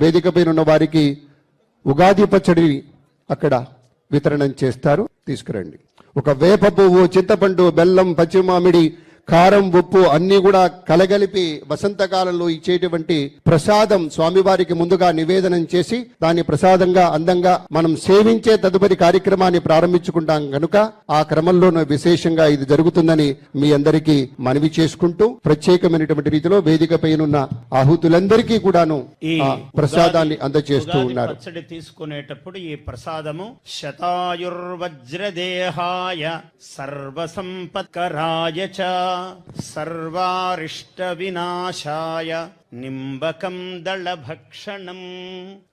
వేదిక పైన ఉన్న వారికి ఉగాది పచ్చడి అక్కడ వితరణం చేస్తారు. తీసుకురండి. ఒక వేప పువ్వు చింతపండు బెల్లం పచ్చిమామిడి కారం ఉప్పు అన్ని కూడా కలగలిపి వసంతకాలంలో ఇచ్చేటువంటి ప్రసాదం స్వామివారికి ముందుగా నివేదనం చేసి దాన్ని ప్రసాదంగా అందంగా మనం సేవించే తదుపరి కార్యక్రమాన్ని ప్రారంభించుకుంటాం కనుక ఆ క్రమంలోనూ విశేషంగా ఇది జరుగుతుందని మీ అందరికీ మనవి చేసుకుంటూ ప్రత్యేకమైనటువంటి రీతిలో వేదిక పైనున్న ఆహుతులందరికీ కూడాను ప్రసాదాన్ని అందజేస్తూ ఉన్నారు. తీసుకునేటప్పుడు ఈ ప్రసాదము శతాయుర్వజ్రదేహాయ సర్వసంపత్కరాయ చ సర్వారిష్ట వినాశాయ నింబకం దళభక్షణం.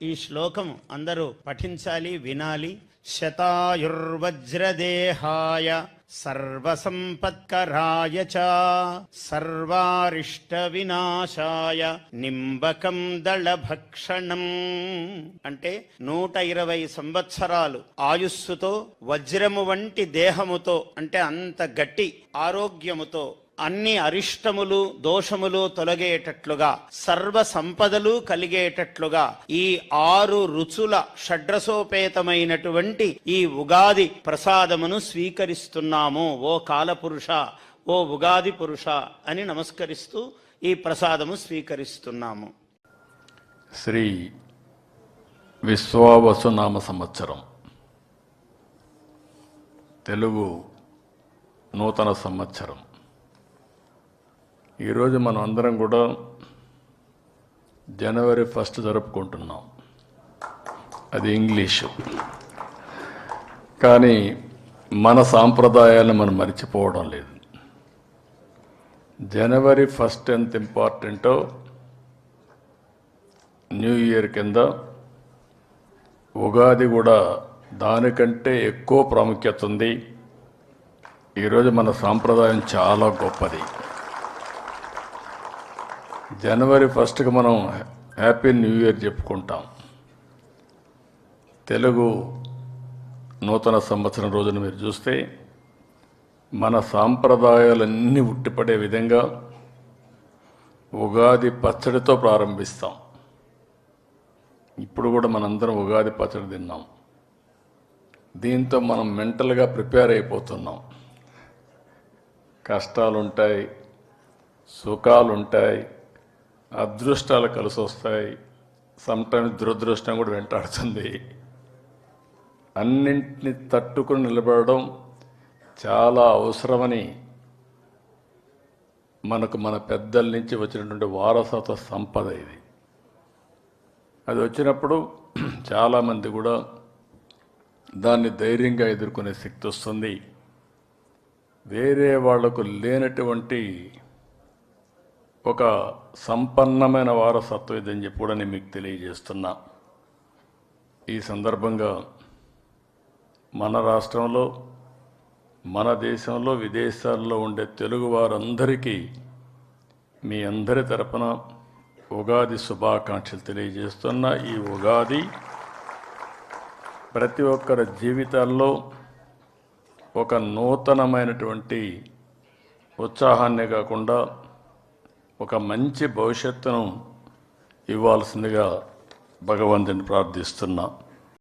ఈ శ్లోకం అందరూ పఠించాలి వినాలి. శతాయుర్వజ్రదేహాయ సర్వసంపత్కరాయ చ సర్వారిష్ట వినాశాయ నింబకం దళభక్షణం. అంటే నూట ఇరవై సంవత్సరాలు ఆయుస్సుతో వజ్రము వంటి దేహముతో అంటే అంత గట్టి ఆరోగ్యముతో అన్ని అరిష్టములు దోషములు తొలగేటట్లుగా సర్వ సంపదలు కలిగేటట్లుగా ఈ ఆరు రుచుల షడ్రసోపేతమైనటువంటి ఈ ఉగాది ప్రసాదమును స్వీకరిస్తున్నాము. ఓ కాలపురుష ఓ ఉగాది పురుష అని నమస్కరిస్తూ ఈ ప్రసాదము స్వీకరిస్తున్నాము. శ్రీ విశ్వావసునామ సంవత్సరం. తెలుగు నూతన సంవత్సరం. ఈరోజు మనం అందరం కూడా జనవరి ఫస్ట్ జరుపుకుంటున్నాం. అది ఇంగ్లీషు. కానీ మన సాంప్రదాయాలను మనం మర్చిపోవడం లేదు. జనవరి ఫస్ట్ ఎంత ఇంపార్టెంటో న్యూ ఇయర్ కింద ఉగాది కూడా దానికంటే ఎక్కువ ప్రాముఖ్యత ఉంది. ఈరోజు మన సాంప్రదాయం చాలా గొప్పది. జనవరి ఫస్ట్కి మనం హ్యాపీ న్యూ ఇయర్ చెప్పుకుంటాం. తెలుగు నూతన సంవత్సరం రోజున మీరు చూస్తే మన సాంప్రదాయాలన్నీ ఉట్టిపడే విధంగా ఉగాది పచ్చడితో ప్రారంభిస్తాం. ఇప్పుడు కూడా మనందరం ఉగాది పచ్చడి తిన్నాం. దీంతో మనం మెంటల్గా ప్రిపేర్ అయిపోతున్నాం. కష్టాలుంటాయి సుఖాలుంటాయి అదృష్టాలు కలిసి వస్తాయి సమ్టైమ్స్ దురదృష్టం కూడా వెంటాడుతుంది. అన్నింటిని తట్టుకుని నిలబడడం చాలా అవసరమని మనకు మన పెద్దల నుంచి వచ్చినటువంటి వారసత్వ సంపద ఇది. అది వచ్చినప్పుడు చాలామంది కూడా దాన్ని ధైర్యంగా ఎదుర్కొనే శక్తి వస్తుంది. వేరే వాళ్ళకు లేనటువంటి ఒక సంపన్నమైన వారసత్వం ఇదని చెప్పి కూడా నేను మీకు తెలియజేస్తున్నా. ఈ సందర్భంగా మన రాష్ట్రంలో మన దేశంలో విదేశాల్లో ఉండే తెలుగు వారందరికీ మీ అందరి తరపున ఉగాది శుభాకాంక్షలు తెలియజేస్తున్న ఈ ఉగాది ప్రతి ఒక్కరి జీవితాల్లో ఒక నూతనమైనటువంటి ఉత్సాహాన్నే కాకుండా ఒక మంచి భవిష్యత్తును ఇవ్వాల్సిందిగా భగవంతుని ప్రార్థిస్తున్నా.